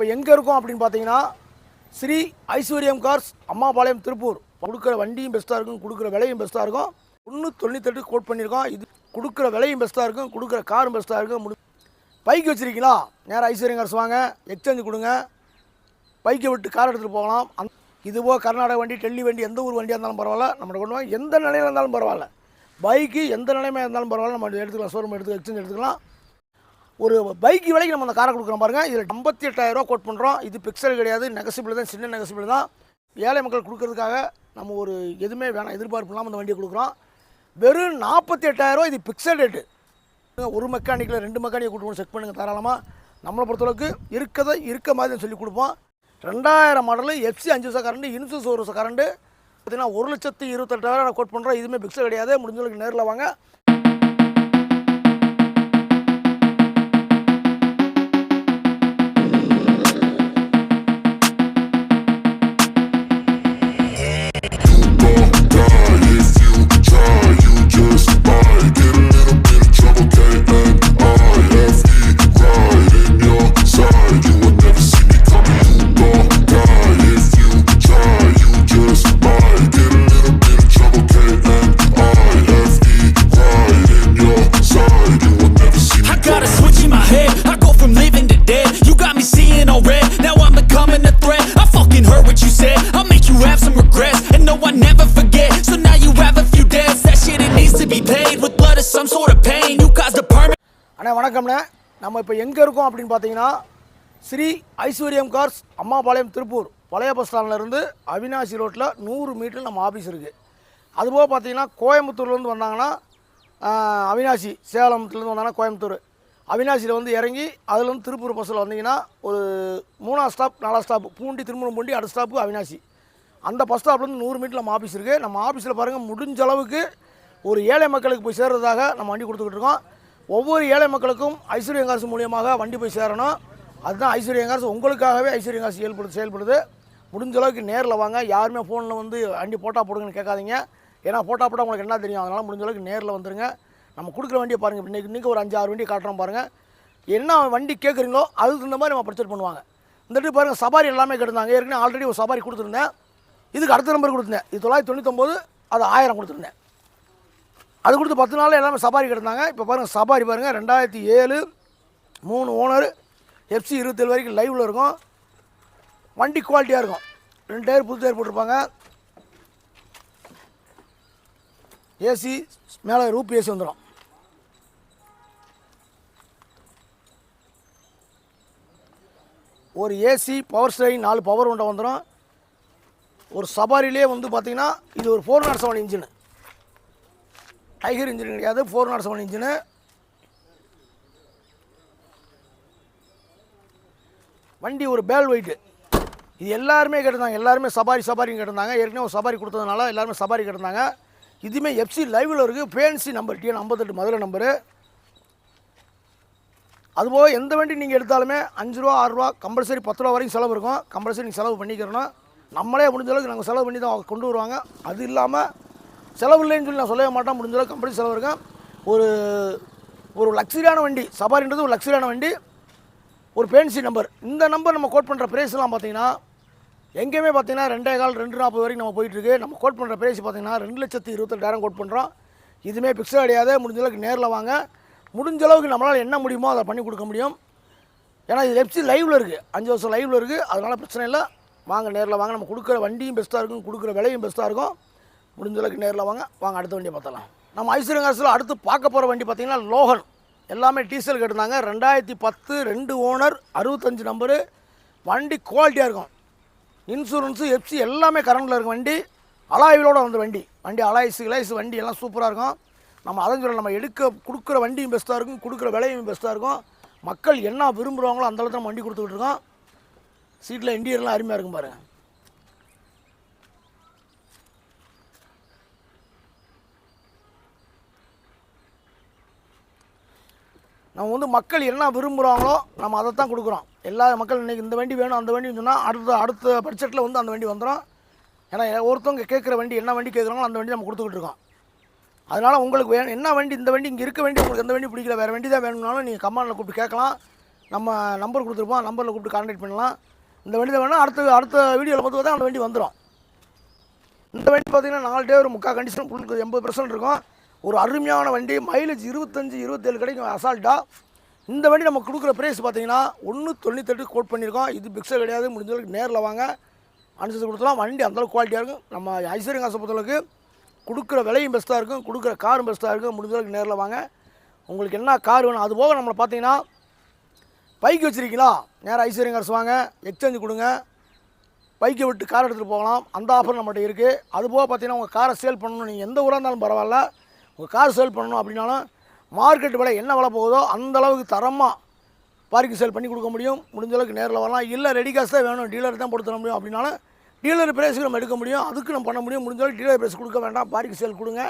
இப்போ எங்கே இருக்கோம் அப்படின்னு பார்த்தீங்கன்னா ஸ்ரீ ஐஸ்வர்யம் கார்ஸ் அம்மாபாளையம் திருப்பூர். கொடுக்குற வண்டியும் பெஸ்ட்டாக இருக்கும் கொடுக்குற விலையும் பெஸ்ட்டாக இருக்கும். ஒன்று தொண்ணூத்தெட்டு கோட் பண்ணியிருக்கோம். இது கொடுக்குற விலையும் பெஸ்ட்டாக இருக்கும் கொடுக்குற காரும் பெஸ்ட்டாக இருக்கும். முடி பைக் வச்சுருக்கீங்களா? நேராக ஐஸ்வர்யம் கார்ஸ் வாங்க எக்ஸ்சேஞ்சு கொடுங்க. பைக்கை விட்டு கார் எடுத்துகிட்டு போகலாம். அந் இதுவோ கர்நாடக வண்டி டெல்லி வண்டி எந்த ஊர் வண்டியாக இருந்தாலும் பரவாயில்ல. நம்மளை கொண்டு வாங்க எந்த நிலையில் இருந்தாலும் பரவாயில்ல. பைக்கு எந்த நிலைமையாக இருந்தாலும் பரவாயில்ல. நம்ம எடுத்துக்கலாம் ஷோரூம் எடுத்து எக்ஸ்சேஞ்ச் எடுத்துக்கலாம். ஒரு பைக் விலைக்கு நம்ம அந்த காரை கொடுக்குறோம் பாருங்கள் இதில் ஐம்பத்தி எட்டாயிரரூவா கோட் பண்ணுறோம் இது பிக்சல் கிடையாது. நெகசிபிள் தான் சின்ன நெகசிபிள் தான். ஏழை மக்கள் கொடுக்கறதுக்காக நம்ம ஒரு எதுவுமே வேணாம் எதிர்பார்ப்பு இல்லாமல் அந்த வண்டியை கொடுக்குறோம். வெறும் நாற்பத்தி எட்டாயிரரூவா இது பிக்சல் ரேட்டு ஒரு மெக்கானிக்கில் ரெண்டு மெக்கானிக்கை கூட்டு செக் பண்ணுங்கள் தாராளமாக நம்மளை பொறுத்தளவுக்கு இருக்கதை இருக்க மாதிரி சொல்லி கொடுப்போம். ரெண்டாயிரம் மாடலு எஃப்சி அஞ்சு வருஷம் கரண்டு இன்சூஸ் ஒரு வருஷம் கரண்டு பார்த்தீங்கன்னா ஒரு லட்சத்து இருபத்தெட்டாயிரம் நான் கோட் பண்ணுறோம் இதுவுமே பிக்சல் கிடையாது. முடிஞ்சளவுக்கு நேரில் வாங்க. வணக்கம்ண்ணே. நம்ம இப்போ எங்கே இருக்கோம் அப்படின்னு பார்த்தீங்கன்னா ஸ்ரீ ஐஸ்வர்யம் கார்ஸ் அம்மாபாளையம் திருப்பூர். பழைய பஸ் ஸ்டாண்ட்லேருந்து அவினாசி ரோட்டில் நூறு மீட்டர் நம்ம ஆஃபீஸ் இருக்குது அதுபோக பார்த்தீங்கன்னா கோயம்புத்தூர்லேருந்து வந்தாங்கன்னா அவினாசி சேலத்துலேருந்து வந்தாங்கன்னா கோயம்புத்தூர். அவினாசியில் வந்து இறங்கி அதுலேருந்து திருப்பூர் பஸ்ஸில் வந்தீங்கன்னா ஒரு மூணாம் ஸ்டாப் நாலாம் ஸ்டாப் பூண்டி திருமணம் பூண்டி அடுத்த ஸ்டாப்பு அவினாசி. அந்த பஸ் ஸ்டாப்லேருந்து நூறு மீட்டர் நம்ம ஆஃபீஸ் இருக்குது நம்ம ஆஃபீஸில் பாருங்கள் முடிஞ்ச அளவுக்கு ஒரு ஏழை மக்களுக்கு போய் சேர்றதாக நம்ம வண்டி கொடுத்துக்கிட்டு இருக்கோம். ஒவ்வொரு ஏழை மக்களுக்கும் ஐஸ்வர்யம் காசு மூலியமாக வண்டி போய் சேரணும். அதுதான் ஐஸ்வர்யம் காசு உங்களுக்காகவே ஐஸ்வர்யம் காசு செயல்படுது செயல்படுது. முடிஞ்ச அளவுக்கு நேரில் வாங்க. யாருமே ஃபோனில் வந்து வண்டி போட்டா போடுங்கன்னு கேட்காதீங்க. ஏன்னா போட்டா போட்டால் உங்களுக்கு என்ன தெரியும்? அதனால் முடிஞ்ச அளவுக்கு நேரில் வந்துருங்க. நம்ம கொடுக்குற வண்டியை பாருங்கள் இன்றைக்கி இன்றைக்கி ஒரு அஞ்சு ஆறு வண்டி காட்டுறோம் பாருங்கள் என்ன வண்டி கேட்குறீங்களோ அதுக்கு தகுந்த மாதிரி நம்ம பர்ச்சேஸ் பண்ணுவாங்க. இந்த ட்ரிப் பாருங்கள் சபாரி எல்லாமே கெடுந்தாங்க ஏற்கனவே ஆல்ரெடி ஒரு சபாரி கொடுத்துருந்தேன். இதுக்கு அடுத்த நம்பர் கொடுத்துருந்தேன் இது தொள்ளாயிரத்தி தொண்ணூத்தொம்பது அது ஆயிரம் கொடுத்துருந்தேன். அது கொடுத்து பத்து நாளில் எல்லாமே சபாரி கிடந்தாங்க. இப்போ பாருங்கள் சபாரி பாருங்கள் ரெண்டாயிரத்தி ஏழு மூணு ஓனர் எஃப்சி இருபத்தேழு வரைக்கும் லைவில் இருக்கும். வண்டி குவாலிட்டியாக இருக்கும். ரெண்டு டயர் புது டயர் போட்டிருப்பாங்க. ஏசி மேலே ரூப் ஏசி வந்துடும் ஒரு ஏசி பவர் ஸ்டேரிங் நாலு பவர் உண்டை வந்துடும் ஒரு சபாரிலே வந்து பார்த்திங்கன்னா இது ஒரு four naught seven engine tiger engine கிடையாது ஃபோர் நாட் செவன் இன்ஜினு வண்டி ஒரு பேல் ஒயிட்டு இது எல்லாருமே கேட்டிருந்தாங்க. எல்லாருமே சபாரி சபாரின்னு கேட்டிருந்தாங்க. ஏற்கனவே ஒரு சபாரி கொடுத்ததுனால எல்லாருமே சபாரி கேட்டிருந்தாங்க. இதுவுமே எஃப்சி லைவில் இருக்குது பேன்சி நம்பர் டிஎன் ஐம்பத்தெட்டு மதுரை நம்பரு அதுபோக எந்த வண்டி நீங்கள் எடுத்தாலுமே அஞ்சு ரூபா ஆறு ரூபா கம்பல்சரி பத்து ரூபா வரைக்கும் செலவு இருக்கும். கம்பல்சரி நீங்கள் செலவு பண்ணிக்கிறோம் நம்மளே முடிஞ்ச அளவுக்கு நாங்கள் செலவு பண்ணி தான் அவங்க கொண்டு வருவாங்க. அது இல்லாமல் செலவு இல்லைன்னு சொல்லி நான் சொல்லவே மாட்டேன். முடிஞ்ச கம்பெனி செலவு இருக்கும் ஒரு ஒரு லக்ஸரியான வண்டி சபாரின்றது ஒரு லக்ஸரியான வண்டி ஒரு பேன்சி நம்பர் இந்த நம்பர் நம்ம கோட் பண்ணுற ப்ரைஸ்லாம் பார்த்தீங்கன்னா எங்கேயுமே பார்த்தீங்கன்னா ரெண்டே கால் ரெண்டு நாற்பது வரைக்கும் நம்ம போயிட்டுருக்கு நம்ம கோட் பண்ணுற ப்ரைஸ் பார்த்தீங்கன்னா ரெண்டு லட்சத்து இருபத்தெட்டாயிரம் கோட் பண்ணுறோம் இதுவுமே பிக்ஸட் அடையாது. முடிஞ்ச அளவுக்கு நேரில் வாங்க. முடிஞ்ச அளவுக்கு நம்மளால் என்ன முடியுமோ அதை பண்ணி கொடுக்க முடியும். ஏன்னா இது வெப்சி லைவில் இருக்குது அஞ்சு வருஷம் லைவில் இருக்குது அதனால் பிரச்சனை இல்லை. வாங்க நேரில் வாங்க. நம்ம கொடுக்குற வண்டியும் பெஸ்ட்டாக இருக்கும். கொடுக்குற விலையும் பெஸ்ட்டாக இருக்கும். முடிஞ்சளவுக்கு நேரில் வாங்க. வாங்க அடுத்த வண்டியை பார்த்தலாம் நம்ம ஐஸ்வர்யங்காசில் அடுத்து பார்க்க போகிற வண்டி பார்த்திங்கன்னா லோகன். எல்லாமே டீசல் கேட்டிருந்தாங்க ரெண்டாயிரத்தி பத்து ரெண்டு ஓனர் அறுபத்தஞ்சு நம்பரு வண்டி குவாலிட்டியாக இருக்கும். இன்சூரன்ஸு எஃப்சி எல்லாமே கரண்டில் இருக்கும் வண்டி. அலாய்விலோடு வந்த வண்டி. வண்டி அலாய்ஸு கிளைஸ் வண்டி எல்லாம் சூப்பராக இருக்கும். நம்ம அதான் சொல்ல நம்ம எடுக்க கொடுக்குற வண்டியும் பெஸ்ட்டாக இருக்கும். கொடுக்குற விலையும் பெஸ்ட்டாக இருக்கும். மக்கள் என்ன விரும்புகிறாங்களோ அந்த அளவுக்கு நம்ம வண்டி கொடுத்துக்கிட்டு இருக்கோம். சீட்டில் இன்டீரியர்லாம் அருமையாக இருக்கும் பாருங்கள் நம்ம வந்து மக்கள் என்ன விரும்புகிறாங்களோ நம்ம அதை தான் கொடுக்குறோம். எல்லா மக்கள் இன்றைக்கி இந்த வண்டி வேணும் அந்த வண்டின்னு சொன்னால் அடுத்த அடுத்த பட்ஜெட்டில் வந்து அந்த வண்டி வந்துடும் ஏன்னா ஒருத்தவங்க கேட்குற வண்டி என்ன வண்டி கேட்குறாங்களோ அந்த வண்டி நம்ம கொடுத்துக்கிட்டு இருக்கோம். அதனால் உங்களுக்கு வேணும் என்ன வண்டி இந்த வண்டி இங்கே இருக்க வண்டி உங்களுக்கு எந்த வண்டி பிடிக்கல வேறு வண்டி தான் வேணும்னாலும் நீங்கள் கமாண்டில் கூப்பிட்டு கேட்கலாம். நம்ம நம்பர் கொடுத்துருப்போம் நம்பரில் கூப்பிட்டு கான்டாக்ட் பண்ணலாம். இந்த வண்டி தான் வேணும் அடுத்த அடுத்த வீடியோவில் பார்த்து தான் அந்த வண்டி வந்துடும் இந்த வண்டி பார்த்தீங்கன்னா நாலு டே ஒரு முக்கால் கண்டிஷன் உங்களுக்கு எண்பது பர்சன்ட் இருக்கும். ஒரு அருமையான வண்டி மைலேஜ் இருபத்தஞ்சி இருபத்தேழு கிடைக்கும் அசால்ட்டாக இந்த வண்டி நம்ம கொடுக்குற ப்ரைஸ் பார்த்தீங்கன்னா ஒன்று தொண்ணூத்தெட்டு கோட் பண்ணியிருக்கோம். இது பிக்சர் கிடையாது முடிஞ்சளவுக்கு நேரில் வாங்க. அனுசரித்து கொடுத்தலாம் வண்டி அந்தளவுக்கு குவாலிட்டியாக இருக்கும். நம்ம ஐஸ்வர்யம் காசை பொறுத்தளவுக்கு கொடுக்குற விலையும் பெஸ்ட்டாக இருக்கும். கொடுக்குற காரும் பெஸ்ட்டாக இருக்கும். முடிஞ்சளவுக்கு நேரில் வாங்க. உங்களுக்கு என்ன கார் வேணும் அது போக நம்மளை பார்த்தீங்கன்னா பைக் வச்சுருக்கீங்களா? நேராக ஐஸ்வர்யம் காசு வாங்க. எக்ஸ்சேஞ்சு கொடுங்க. பைக்கை விட்டு கார் எடுத்துகிட்டு போகலாம். அந்த ஆஃபர் நம்மகிட்ட இருக்குது அதுபோக பார்த்தீங்கன்னா உங்கள் காரை சேல் பண்ணணும். நீங்கள் எந்த ஊராக இருந்தாலும் பரவாயில்ல. உங்கள் கார் சேல் பண்ணணும் அப்படின்னாலும் மார்க்கெட் விலை என்ன விலை போகுதோ அந்த அளவுக்கு தரமாக பார்க்கிங் சேல் பண்ணி கொடுக்க முடியும். முடிஞ்ச அளவுக்கு நேரில் வரலாம். இல்லை ரெடி காசு தான் வேணும். டீலர் தான் கொடுத்துட முடியும் அப்படின்னாலும் டீலர் பிரைஸுக்கு நம்ம எடுக்க முடியும். அதுக்கு நம்ம பண்ண முடியும். முடிஞ்ச அளவுக்கு டீலர் பிரைஸ் கொடுக்க வேண்டாம். பார்க்கிங் சேல் கொடுங்க.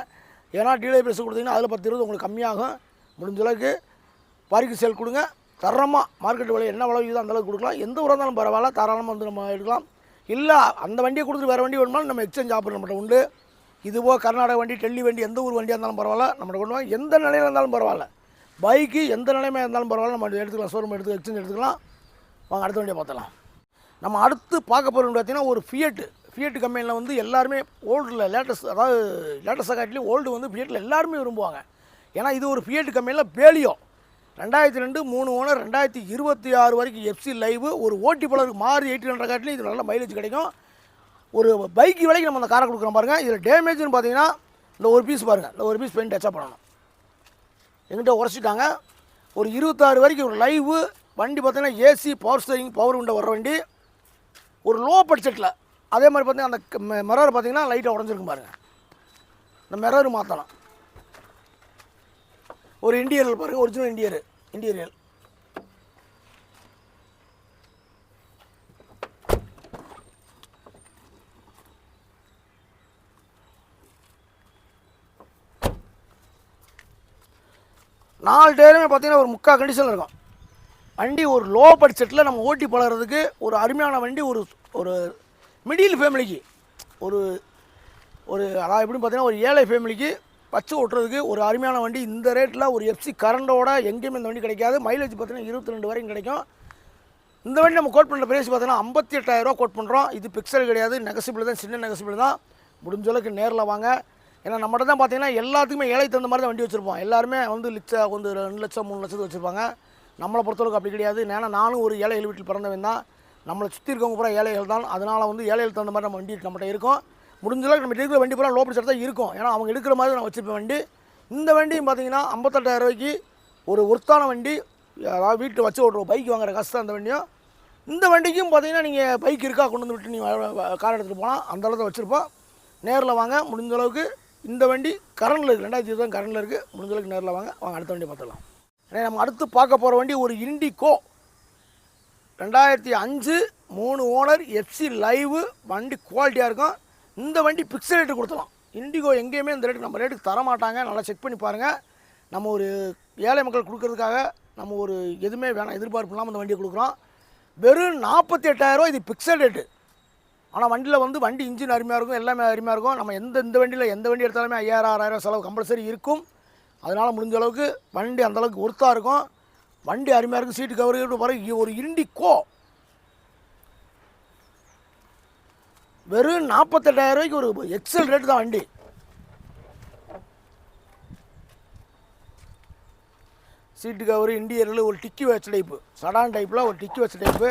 ஏன்னா டீலர் பிரைஸ் கொடுத்தீங்கன்னா அதில் பத்து இருபது உங்களுக்கு கம்மியாகும். முடிஞ்ச அளவுக்கு சேல் கொடுங்க. தரமாக மார்க்கெட் விலை என்ன விலை அந்த அளவுக்கு கொடுக்கலாம். எந்த ஊராக இருந்தாலும் பரவாயில்ல. தாராளமாக வந்து நம்ம எடுக்கலாம். இல்லை அந்த வண்டியை கொடுத்துட்டு வேறு வண்டி வேணுமாலும் நம்ம எக்ஸ்சேஞ்ச் ஆஃபர் நம்மகிட்ட உண்டு. இதுவோ கர்நாடக வண்டி டெல்லி வண்டி எந்த ஊர் வண்டியாக இருந்தாலும் பரவாயில்ல. நம்மளை கொண்டு வாங்க எந்த நிலையில் இருந்தாலும் பரவாயில்ல. பைக்கு எந்த நிலையமாக இருந்தாலும் பரவாயில்ல. நம்ம எடுத்துக்கலாம். ஷோரூம் எடுத்து எக்ஸ்சேஞ்ச் எடுத்துக்கலாம். வாங்க அடுத்த வண்டியை பார்த்தலாம் நம்ம அடுத்து பார்க்க போகிறது பார்த்தீங்கன்னா ஒரு ஃபியட்டு ஃபியட் கம்பெனியில் வந்து எல்லாருமே ஓல்டில் லேட்டஸ்ட் அதாவது லேட்டஸ்ட்டாக காட்டிலையும் ஓல்டு வந்து ஃபியட்டில் எல்லாருமே விரும்புவாங்க. ஏன்னா இது ஒரு ஃபியட் கம்பெனியில் பேலியோ ரெண்டாயிரத்தி ரெண்டு மூணு ஓனர் ரெண்டாயிரத்தி இருபத்தி ஆறு வரைக்கும் எஃப்சி லைவ் ஒரு ஓட்டி பலருக்கு மாறி எயிட்டி ஹண்ட்ரட் காட்டிலையும் இது நல்ல மைலேஜ் கிடைக்கும். ஒரு பைக்கு விலைக்கு நம்ம அந்த காரை கொடுக்குறோம் பாருங்கள் இதில் டேமேஜ்னு பார்த்தீங்கன்னா இந்த ஒரு பீஸ் பாருங்கள் இந்த ஒரு பீஸ் பெயிண்ட் டச்சப் பண்ணணும். எங்கிட்ட உரைச்சிட்டாங்க. ஒரு இருபத்தாறு வரைக்கும் ஒரு லைவு வண்டி பார்த்தீங்கன்னா AC power steering power window வர வண்டி. ஒரு லோ பட்ஜெட்டில் அதே மாதிரி பார்த்தீங்கன்னா அந்த மிரர் பார்த்தீங்கன்னா லைட்டாக உடஞ்சிருக்கும் பாருங்கள் இந்த மிரர் மாற்றலாம் ஒரு இண்டியரில் பாருங்கள் ஒரிஜினல் இண்டியர் இண்டியரியல் நாலு டயருமே பார்த்தீங்கன்னா ஒரு முக்கால் கண்டிஷனில் இருக்கும். வண்டி ஒரு லோ பட்ஜெட்டில் நம்ம ஓட்டி பழகிறதுக்கு ஒரு அருமையான வண்டி ஒரு ஒரு மிடில் ஃபேமிலிக்கு ஒரு ஒரு அதாவது எப்படின்னு பார்த்தீங்கன்னா ஒரு ஏழை ஃபேமிலிக்கு வச்சு ஓட்டுறதுக்கு ஒரு அருமையான வண்டி. இந்த ரேட்டில் ஒரு எஃப்சி கரண்டோட எங்கேயுமே இந்த வண்டி கிடைக்காது. மைலேஜ் பார்த்தீங்கன்னா இருபத்தி ரெண்டு வரைக்கும் கிடைக்கும். இந்த வண்டி நம்ம கோட் பண்ணுற பிரைஸ் பார்த்தீங்கன்னா ஐம்பத்தி எட்டாயிரரூவா கோட் பண்ணுறோம் இது பிக்சல் கிடையாது. நெகசிபிள் தான். சின்ன நெகசிபிள் தான். முடிஞ்ச அளவுக்கு நேரில் வாங்க. ஏன்னா நம்மகிட்ட தான் பார்த்தீங்கன்னா எல்லாத்துக்குமே ஏழை தகுந்த மாதிரி தான் வண்டி வச்சுருப்போம். எல்லாருமே வந்து லிச்சா வந்து ரெண்டு லட்சம் மூணு லட்சத்துக்கு வச்சுருப்பாங்க. நம்மளை பொறுத்தளவுக்கு அப்படி கிடையாது. ஏன்னா நானும் ஒரு ஏழைகள் வீட்டில் பிறந்தவன் தான். நம்மளை சுற்றி இருக்கவங்க பூரா ஏழைகள் தான். அதனால் வந்து ஏழைகள் தகுந்த மாதிரி நம்ம வண்டி நம்மகிட்ட இருக்கும். முடிஞ்சளவுக்கு நம்ம இருக்கிற வண்டி பூரா லோ பட்ஜெட் தான் இருக்கும். ஏன்னா அவங்க எடுக்கிற மாதிரி நான் வச்சுருப்பேன் வண்டி. இந்த வண்டியும் பார்த்தீங்கன்னா ஐம்பத்தெட்டாயிரம் ரூபாய்க்கு ஒரு ஒர்த்தான வண்டி. அதாவது வீட்டில் வச்சு ஓட்டுற பைக் வாங்குற கஷ்டம் அந்த வண்டியும். இந்த வண்டிக்கும் பார்த்தீங்கன்னா நீங்கள் பைக் இருக்கா? கொண்டு வந்து விட்டு நீங்கள் கார் எடுத்துகிட்டு போனால் அந்த அளவுக்கு வச்சுருப்போம். நேரில் வாங்க. முடிஞ்ச அளவுக்கு இந்த வண்டி கரண்டில் இருக்குது ரெண்டாயிரத்தி இருபது கரண்டில் இருக்குது முடிஞ்சளவுக்கு நேரில் வாங்க. வாங்க அடுத்த வண்டி பார்த்துக்கலாம் ஏன்னா நம்ம அடுத்து பார்க்க போகிற வண்டி ஒரு இண்டிகோ ரெண்டாயிரத்தி அஞ்சு மூணு ஓனர் எஃப்சி லைவு வண்டி குவாலிட்டியாக இருக்கும். இந்த வண்டி பிக்ஸ் ரேட்டு கொடுத்துலாம் இண்டிகோ எங்கேயுமே இந்த ரேட்டுக்கு நம்ம ரேட்டுக்கு தர மாட்டாங்க நல்லா செக் பண்ணி பாருங்கள் நம்ம ஒரு ஏழை மக்கள் கொடுக்கறதுக்காக நம்ம ஒரு எதுவுமே வேணாம் எதிர்பார்ப்பு இல்லாமல் இந்த வண்டியை கொடுக்குறோம். வெறும் நாற்பத்தி எட்டாயிரரூவா இது பிக்சல் ரேட்டு ஆனால் வண்டியில் வந்து வண்டி இன்ஜின் அருமையாக இருக்கும் எல்லாமே அருமையாக இருக்கும். நம்ம எந்த இந்த வண்டியில் எந்த வண்டி எடுத்தாலுமே ஐயாயிரம் ஆறாயிரம் செலவு கம்பல்சரி இருக்கும். அதனால் முடிஞ்ச அளவுக்கு வண்டி அந்த அளவுக்கு ஒர்த்தாக இருக்கும். வண்டி அருமையாக இருக்கும் சீட்டு கவர் பிறகு ஒரு இண்டிகோ வெறும் நாற்பத்தெட்டாயிரம் ரூபாய்க்கு ஒரு எக்ஸல் ரேட்டு தான் வண்டி. சீட்டு கவர் இண்டியரில் ஒரு டிக்கி வச்ச டைப்பு சடான் டைப்பில் ஒரு டிக்கி வச்ச டைப்பு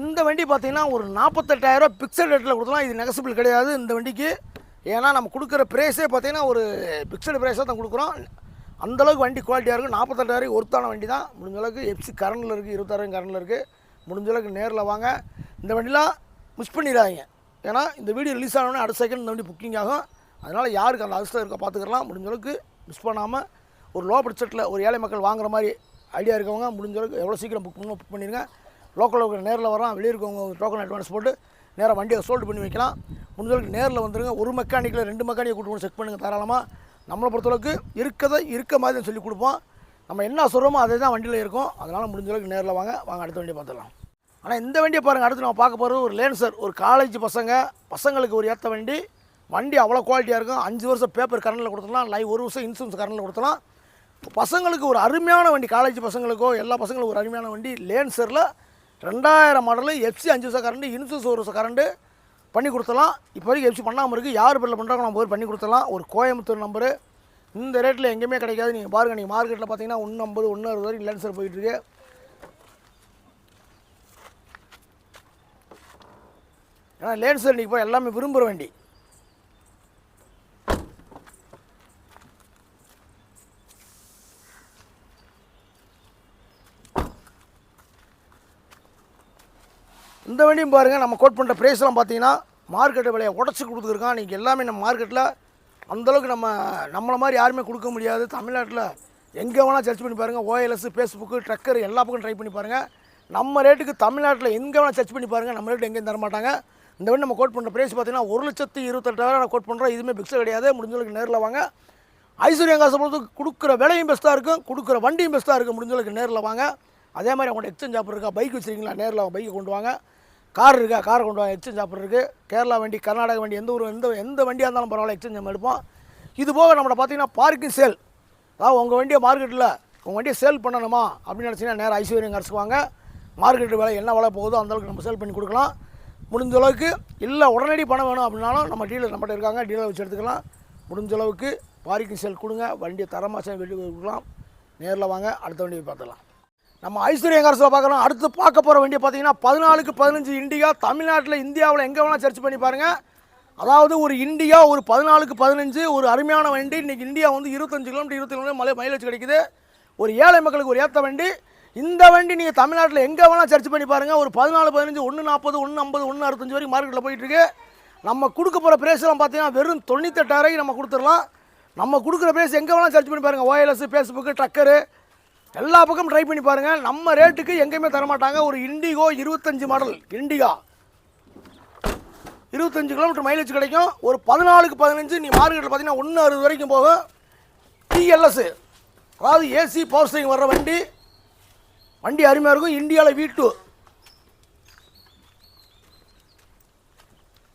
இந்த வண்டி பார்த்தீங்கன்னா ஒரு நாற்பத்தெட்டாயிரம் பிக்சல் ரேட்டில் கொடுக்கலாம். இது நெகசிபிள் கிடையாது இந்த வண்டிக்கு. ஏன்னா நம்ம கொடுக்குற ப்ரைஸே பார்த்தீங்கன்னா ஒரு பிக்சடு ப்ரைஸாக தான் கொடுக்குறோம். அந்தளவுக்கு வண்டி குவாலிட்டியாக இருக்கும் நாற்பத்தெட்டாயிரம் ஒருத்தான வண்டி தான். முடிஞ்ச அளவுக்கு எஃப்சி கரண்டில் இருக்குது இருபத்தாயிரம் கரண்டில் இருக்குது முடிஞ்ச அளவுக்கு நேரில் வாங்க. இந்த வண்டிலாம் மிஸ் பண்ணிடாதீங்க. ஏன்னா இந்த வீடியோ ரிலீஸ் ஆனோடனே அடுத்த செகண்ட் இந்த வண்டி புக்கிங் ஆகும். அதனால் யாருக்கு அந்த அவஸ்தை இருக்கோ பார்த்துக்கலாம். முடிஞ்ச அளவுக்கு மிஸ் பண்ணாமல் ஒரு லோ பட்ஜெட்டில் ஒரு ஏழை மக்கள் வாங்குற மாதிரி ஐடியா இருக்கவங்க முடிஞ்ச அளவுக்கு எவ்வளோ சீக்கிரம் புக் பண்ணணும் புக் பண்ணிடுங்க லோக்கலில் இருக்கிற நேரில் வரோம் வெளியே இருக்கவங்க டோக்கன் அட்வான்ஸ் போட்டு நேராக வண்டியை சோல்டு பண்ணி வைக்கலாம். முடிஞ்சளவுக்கு நேரில் வந்துருங்க. ஒரு மெக்கானிக்கில் ரெண்டு மெக்கானிக்கை கூட்டு செக் பண்ணுங்கள் தாராளமாக நம்மளை பொறுத்தளவுக்கு இருக்கதை இருக்க மாதிரி சொல்லி கொடுப்போம். நம்ம என்ன சொல்கிறோமோ அதே தான் வண்டியில் இருக்கும். அதனால் முடிஞ்சளவுக்கு நேரில் வாங்க. வாங்க அடுத்த வண்டியை பார்த்துடலாம். ஆனால் இந்த வண்டியை பாருங்கள் அடுத்து நம்ம பார்க்க போகிறது ஒரு லேன்சர் ஒரு காலேஜ் பசங்க. பசங்களுக்கு ஒரு ஏற்ற வண்டி. வண்டி அவ்வளோ குவாலிட்டியாக இருக்கும். அஞ்சு வருஷம் பேப்பர் கரண்டில் கொடுத்துலாம் லைவ் ஒரு வருஷம் இன்சூரன்ஸ் கரண்டில் கொடுத்துலாம் பசங்களுக்கு ஒரு அருமையான வண்டி காலேஜ் பசங்களுக்கோ எல்லா பசங்களுக்கும் ஒரு அருமையான வண்டி லேன்சரில் ரெண்டாயிரம் மாடலு எஃப்சி அஞ்சு வருஷம் கரண்டு இன்சூஸ் ஒரு வருஷம் கரண்டு பண்ணி கொடுத்தலாம் இப்போ வரைக்கும் எஃப்சி பண்ணாமல் இருக்குது யார் பேரில் பண்ணுறாங்க நம்ம போய் பண்ணி கொடுத்தலாம் ஒரு கோயம்புத்தூர் நம்பரு இந்த ரேட்டில் எங்கேயுமே கிடைக்காது. நீங்கள் பாருங்கள் நீங்கள் மார்க்கெட்டில் பார்த்தீங்கன்னா ஒன்று ஐம்பது ஒன்று அறுபது வரைக்கும் லேன்சர் போயிட்டுருக்கு ஏன்னா லேன்சர் இன்றைக்கி போய் எல்லாமே விரும்புகிற வண்டி. வேண்டியும் பாருங்கள் நம்ம கோட் பண்ணுற ப்ரைஸ்லாம் பார்த்தீங்கன்னா மார்க்கெட்டு விலையை உடச்சி கொடுத்துருக்கான் நீங்கள் எல்லாமே நம்ம மார்க்கெட்டில் அந்தளவுக்கு நம்ம நம்மளை மாதிரி யாருமே கொடுக்க முடியாது. தமிழ்நாட்டில் எங்கே வேணால் சர்ச் பண்ணி பாருங்கள் ஓஎல்எஸ் ஃபேஸ்புக்கு ட்ரக்கர் எல்லா பக்கம் ட்ரை பண்ணி பாருங்கள் நம்ம ரேட்டுக்கு தமிழ்நாட்டில் எங்கே வேணால் சர்ச் பண்ணி பாருங்கள் நம்ம ரேட்டு எங்கேயும் தர மாட்டாங்க இந்த வண்டி நம்ம கோட் பண்ணுற ப்ரைஸ் பார்த்தீங்கன்னா ஒரு லட்சத்து இருபத்தெட்டாயிரம் நான் கோட் பண்ணுறோம் இதுவுமே பிக்ஸர் கிடையாது. முடிஞ்சளவுக்கு நேரில் வாங்க. ஐஸ்வர்யா காசை பொறுத்து கொடுக்குற விலையும் பெஸ்ட்டாக இருக்கும். கொடுக்குற வண்டியும் பெஸ்ட்டாக இருக்கும். முடிஞ்சளவுக்கு நேரில் வாங்க. அதே மாதிரி அவங்கள்ட்ட எக்ஸ்சேஞ்ச் ஆஃபர் இருக்கா? பைக் வச்சுருக்கீங்களா? நேரில் பைக்கை கொண்டு வாங்க. கார் இருக்கா? கார் கொண்டு வாங்க எக்ஸ்சேஞ்ச் ஆஃபர் இருக்குது கேரளா வண்டி கர்நாடக வண்டி எந்த ஒரு எந்த எந்த வண்டியாக இருந்தாலும் பரவாயில்ல எக்ஸ்சேஞ்ச் நம்ம எடுப்போம். இது போக நம்மளை பார்த்தீங்கன்னா பார்க்கிங் சேல் அதாவது உங்கள் வண்டியை மார்க்கெட்டில் உங்கள் வண்டியை சேல் பண்ணணுமா அப்படின்னு நினச்சிங்கன்னா நேராக ஐஸ்வர்யம் கரைச்சிக்குவாங்க வாங்க. மார்க்கெட்டு விலை என்ன விலை போகுதோ அந்தளவுக்கு நம்ம சேல் பண்ணி கொடுக்கலாம். முடிஞ்ச அளவுக்கு இல்லை உடனடி பணம் வேணும் அப்படின்னாலும் நம்ம டீலர் நம்மகிட்ட இருக்காங்க டீலர் வச்சு எடுத்துக்கலாம். முடிஞ்ச அளவுக்கு பார்க்கிங் சேல் கொடுங்க. வண்டியை தரமாக வெளியே கொடுக்கலாம். நேரில் வாங்க அடுத்த வண்டியை பார்த்துக்கலாம். நம்ம ஐஸ்வர்யம் காரசில் பார்க்குறோம் அடுத்து பார்க்க போகிற வண்டியை பார்த்தீங்கன்னா பதினாலுக்கு பதினஞ்சு இண்டியா தமிழ்நாட்டில் இந்தியாவில் எங்கே வேணால் சர்ச் பண்ணி பாருங்கள் அதாவது ஒரு இண்டியா ஒரு பதினாலுக்கு பதினஞ்சு ஒரு அருமையான வண்டி. இன்றைக்கி இந்தியா வந்து இருபத்தஞ்சு கிலோமீட்டர் இருபத்தி கிலோமீட்டர் மலை மைலேஜ் கிடைக்குது. ஒரு ஏழை மக்களுக்கு ஒரு ஏற்ற வண்டி. இந்த வண்டி நீங்கள் தமிழ்நாட்டில் எங்கே வேணால் சர்ச் பண்ணி பாருங்கள் ஒரு பதினாலு பதினஞ்சு ஒன்று நாற்பது ஒன்று ஐம்பது ஒன்று அறுபத்தஞ்சு வரைக்கும் மார்க்கெட்டில் போயிட்டுருக்கு நம்ம கொடுக்க போகிற ப்ரைஸ்லாம் பார்த்தீங்கன்னா வெறும் தொண்ணூத்தெட்டாயிரம் நம்ம கொடுத்துடலாம். நம்ம கொடுக்குற ப்ரைஸ் எங்கே வேணால் சர்ச் பண்ணி பாருங்கள் ஓஎல்எஸ் ஃபேஸ்புக்கு ட்ரக்கரு எல்லா பக்கமும் ட்ரை பண்ணி பாருங்கள் நம்ம ரேட்டுக்கு எங்கேயுமே தரமாட்டாங்க. ஒரு இண்டிகோ இருபத்தஞ்சு மாடல் இண்டிகா இருபத்தஞ்சு கிலோமீட்டர் மைலேஜ் கிடைக்கும். ஒரு பதினாலுக்கு பதினஞ்சு நீ மார்க்கெட்டில் பார்த்தீங்கன்னா ஒன்று அறுபது வரைக்கும் போகும். டிஎல்எஸ் அதாவது ஏசி பவர் ஸ்டேரிங் வர்ற வண்டி. வண்டி அருமையாக இருக்கும். இந்தியாவில் வீ டூ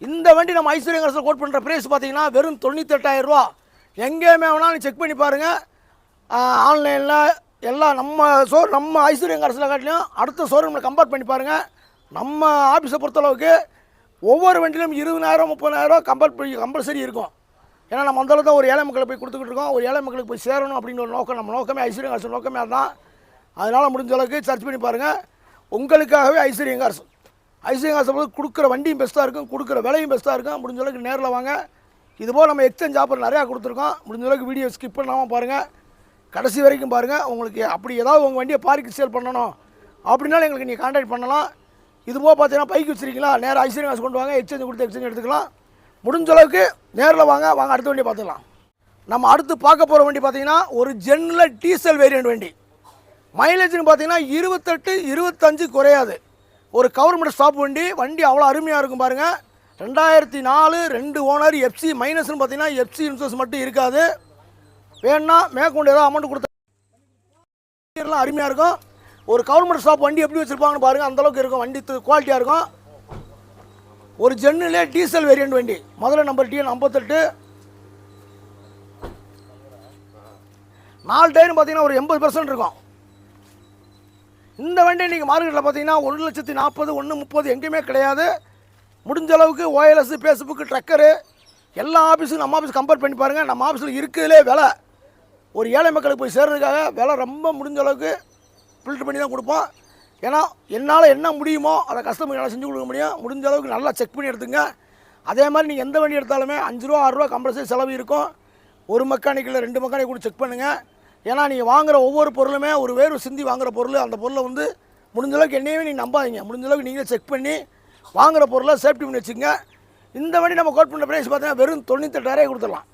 இந்த வண்டி நம்ம ஐஸ்வர்யம் கரசில் கோட் பண்ணுற ப்ரைஸ் பார்த்தீங்கன்னா வெறும் தொண்ணூத்தெட்டாயிரம் ரூபா. எங்கேயுமே வேணாலும் செக் பண்ணி பாருங்கள் ஆன்லைனில் எல்லாம் நம்ம சோ நம்ம ஐஸ்வர்யம் கரசில் காட்டிலையும் அடுத்த ஷோரூமில் கம்பேர் பண்ணி பாருங்கள் நம்ம ஆஃபீஸை பொறுத்தளவுக்கு ஒவ்வொரு வண்டியிலும் இருபதாயிரம் முப்பதாயிரம் கம்பேர் பண்ணி கம்பல்சரி இருக்கும். ஏன்னா நம்ம அந்த அளவுக்கு தான் ஒரு ஏழை மக்களை போய் கொடுத்துக்கிட்டு இருக்கோம். ஒரு ஏழை மக்களுக்கு போய் சேரணும் அப்படின்னு ஒரு நோக்கம் நம்ம நோக்கமே ஐஸ்வர்யம் அரசு நோக்கமே அதுதான். அதனால் முடிஞ்ச அளவுக்கு சர்ச் பண்ணி பாருங்கள் உங்களுக்காகவே ஐஸ்வர்யங்க அரசு. ஐஸ்வர்யங்க அரசு போது கொடுக்குற வண்டியும் பெஸ்ட்டாக இருக்கும். கொடுக்குற விலையும் பெஸ்ட்டாக இருக்கும். முடிஞ்ச அளவுக்கு நேரில் வாங்க. இதுபோல் நம்ம எக்ஸ்சேஞ்ச் ஆஃபர் நிறையா கொடுத்துருக்கோம். முடிஞ்ச அளவுக்கு வீடியோ ஸ்கிப் பண்ணாமல் பாருங்கள் கடைசி வரைக்கும் பாருங்கள் உங்களுக்கு அப்படி ஏதாவது உங்கள் வண்டியை பார்க்கு சேல் பண்ணணும் அப்படின்னாலும் எங்களுக்கு நீங்கள் கான்டாக்ட் பண்ணலாம். இது போக பார்த்தீங்கன்னா பைக் வச்சுருக்கீங்களா? நேராக ஐஸ்வர்யம் காசு கொண்டு வாங்க எக்ஸ்சேஞ்ச் கொடுத்து எக்ஸ்சேஞ்ச் எடுத்துக்கலாம். முடிஞ்ச அளவுக்கு நேரில் வாங்க வாங்க அடுத்த வண்டியை பார்த்துக்கலாம். நம்ம அடுத்து பார்க்க போகிற வண்டி பார்த்தீங்கன்னா ஒரு ஜென்னில் டீசல் வேரியண்ட் வண்டி. மைலேஜ்னு பார்த்தீங்கன்னா இருபத்தெட்டு இருபத்தஞ்சு குறையாது. ஒரு கவர்மெண்ட் ஸ்டாப் வண்டி வண்டி அவ்வளோ அருமையாக இருக்கும் பாருங்கள் ரெண்டாயிரத்தி நாலு ரெண்டு ஓனர் எஃப்சி மைனஸ்னு பார்த்தீங்கன்னா எஃப்சி இன்சூரன்ஸ் மட்டும் இருக்காது. வேணும்னா மேற்கொண்டு ஏதாவது அமௌண்ட் கொடுத்தா எல்லாம் அருமையாக இருக்கும். ஒரு கவர்மெண்ட் ஸ்டாப் வண்டி எப்படி வச்சுருப்பாங்கன்னு பாருங்கள் அந்தளவுக்கு இருக்கும். வண்டி குவாலிட்டியாக இருக்கும். ஒரு ஜென்னிலே டீசல் வேரியண்ட் வண்டி. முதல்ல நம்பர் டிஎன் ஐம்பத்தெட்டு. நாலு டயரும் பார்த்தீங்கன்னா ஒரு எண்பது பர்சன்ட் இருக்கும். இந்த வண்டி நீங்கள் மார்க்கெட்டில் பார்த்தீங்கன்னா ஒரு லட்சத்தி நாற்பது ஒன்று முப்பது எங்கேயுமே கிடையாது. முடிஞ்ச அளவுக்கு ஓஎல்எஸ் ஃபேஸ்புக்கு ட்ரக்கரு எல்லா ஆஃபீஸுக்கும் நம்ம ஆஃபீஸ் கம்பேர் பண்ணி பாருங்கள் நம்ம ஆஃபீஸில் இருக்கிறதுலே விலை ஒரு ஏழை மக்களுக்கு போய் சேர்றதுக்காக விலை ரொம்ப முடிஞ்ச அளவுக்கு ஃபில்ட்ரு பண்ணி தான் கொடுப்போம். ஏன்னா என்னால் என்ன முடியுமோ அதை கஸ்டமர் என்னால் செஞ்சு கொடுக்க முடியும். முடிஞ்ச அளவுக்கு நல்லா செக் பண்ணி எடுத்துங்க. அதே மாதிரி நீங்கள் எந்த வண்டி எடுத்தாலுமே அஞ்சு ரூபா ஆறு ரூபா கம்பல்சரி செலவு இருக்கும். ஒரு மெக்கானிக்கில் ரெண்டு மெக்கானிக் கூட செக் பண்ணுங்கள் ஏன்னா நீங்கள் வாங்குகிற ஒவ்வொரு பொருளுமே ஒரு வேறு சிந்தி வாங்குகிற பொருள். அந்த பொருளை வந்து முடிஞ்சளவுக்கு என்னையுமே நீங்கள் நம்பாதீங்க. முடிஞ்சளவுக்கு நீங்களே செக் பண்ணி வாங்குகிற பொருளை சேஃப்டி பண்ணி வச்சுங்க இந்த வண்டி நம்ம கோட் பண்ண ப்ரைஸ் பார்த்தீங்கன்னா வெறும் தொண்ணூத்தெட்டாயிரம் கொடுத்துடலாம்.